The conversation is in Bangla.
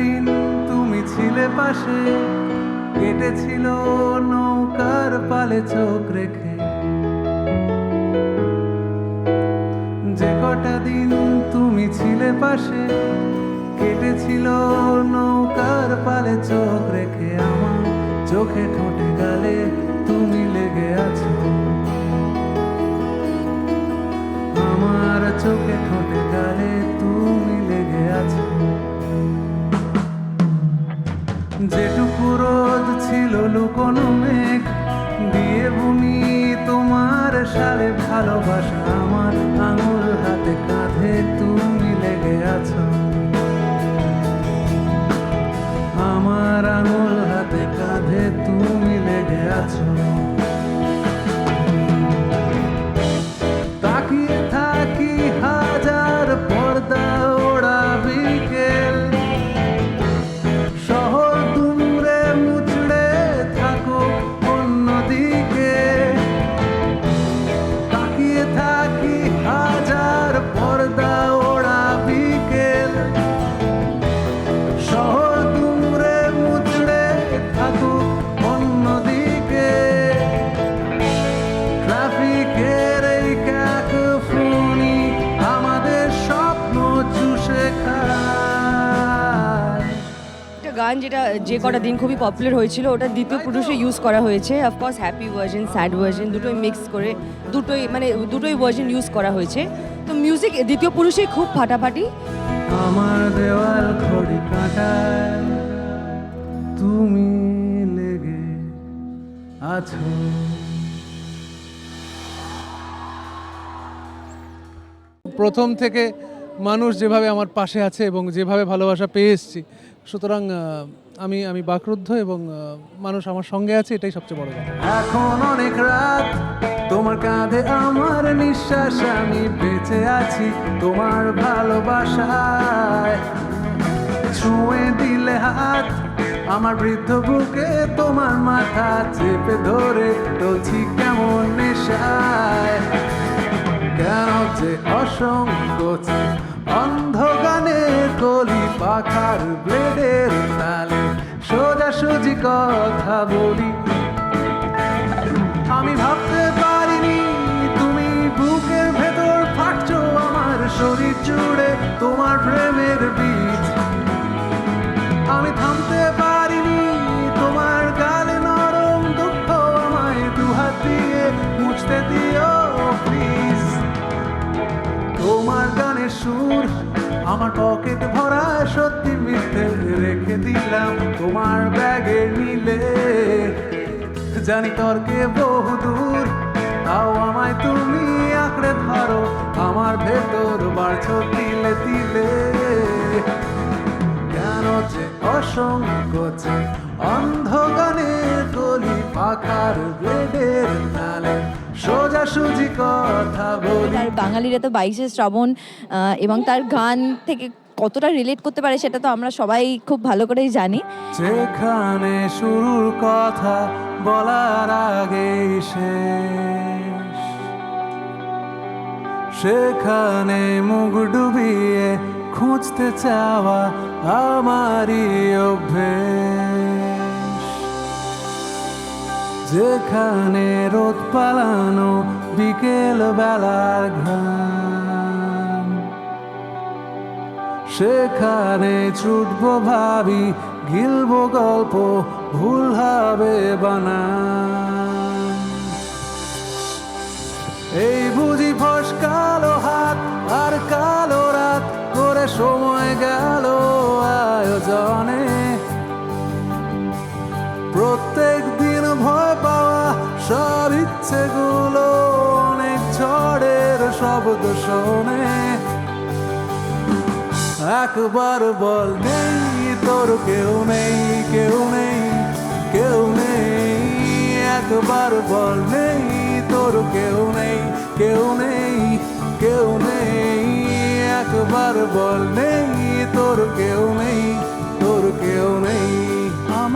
দিন তুমি ছিলে পাশে, কেটেছিল নৌকার পালে চোখ রেখে। যে কটা দিন তুমি ছিলে পাশে, কেটেছিল নৌকার পালে চোখ যেটুকু রোদ ছিল লুকোনো মেঘ। দিয়ে ভূমি তোমার সালে ভালোবাসা আমার আঙুল গান যেটা যে কটা দিন খুবই পপুলার হয়েছিল ওটা দ্বিতীয় পুরুষে ইউজ করা হয়েছে। Of course happy version sad version দুটোই মিক্স করে দুটোই মানে দুটোই ভার্জন ইউজ করা হয়েছে। তো মিউজিক দ্বিতীয় পুরুষে খুব ফাটাফাটি। আমার দেওয়াল ঘড়ি কাঁটায় তুমি লেগে আছো। প্রথম থেকে মানুষ যেভাবে আমার পাশে আছে এবং যেভাবে ভালোবাসা পেয়ে এসেছি সুতরাং আমি আমি বাকরুদ্ধ এবং মানুষ আমার সঙ্গে আছে, এটাই সবচেয়ে বড় কথা এখন অনেক রাত, তোমার কাঁধে আমার নিঃশ্বাস, আমি বেঁচে আছি তোমার ভালোবাসায়। ছুঁয়ে দিলে হাত, আমার বৃদ্ধ বুকে তোমার মাথা চেপে ধরে টলছি কেমন নেশায়। কেন যে অসংকোচে, অন্ধ পাখার ব্লেডের তালে সোজাসুজি কথা বলি। আমি ভাবতে পারিনি, তুমি বুকের ভেতর ফাটছো আমার শরীর জুড়ে, তোমার প্রেমের আমার পকেট ভরা সত্যি মিথ্যে রেখে দিলাম তোমার ব্যাগে নিলে জানি তর্কে বহু দূর, তাও আমায় তুমি আঁকড়ে ধরো, আমার ভেতর বাড়ছো তিলে তিলে। কেন যে অসংকোচে অন্ধগানের গলি পাখার ব্লেডের তালে সোজাসুজি কথা বলি। বাঙালিরা তো বাইশে শ্রাবণ এবং তার গান থেকে কতটা রিলেট করতে পারে সেটা তো আমরা সবাই খুব ভালো করেই জানি। যেখানে শুরুর কথা বলার শেষ সেখানে মুখ ডুবিয়ে খুঁজতে চাওয়া আমারই অভ্যেস। যেখানে রোদ পালানো বিকেল বেলার ঘ্রাণ সেখানে ছুটবো ভাবি, গিলবো গল্প, ভুল হবে বানান। এই বুঝি ফস কালো হাত আর কালো রাত করে সময় গেল আয়োজনে। প্রত্যেক সব ইচ্ছেগুলো অনেক ঝড়ের শব্দ শোনে। একবার বল, নেই, তোর কেউ নেই কেউ নেই কেউ নেই। একবার বল, নেই, তোর কেউ নেই কেউ নেই কেউ নেই। একবার বল, নেই, তোর কেউ নেই, তোর কেউ নেই।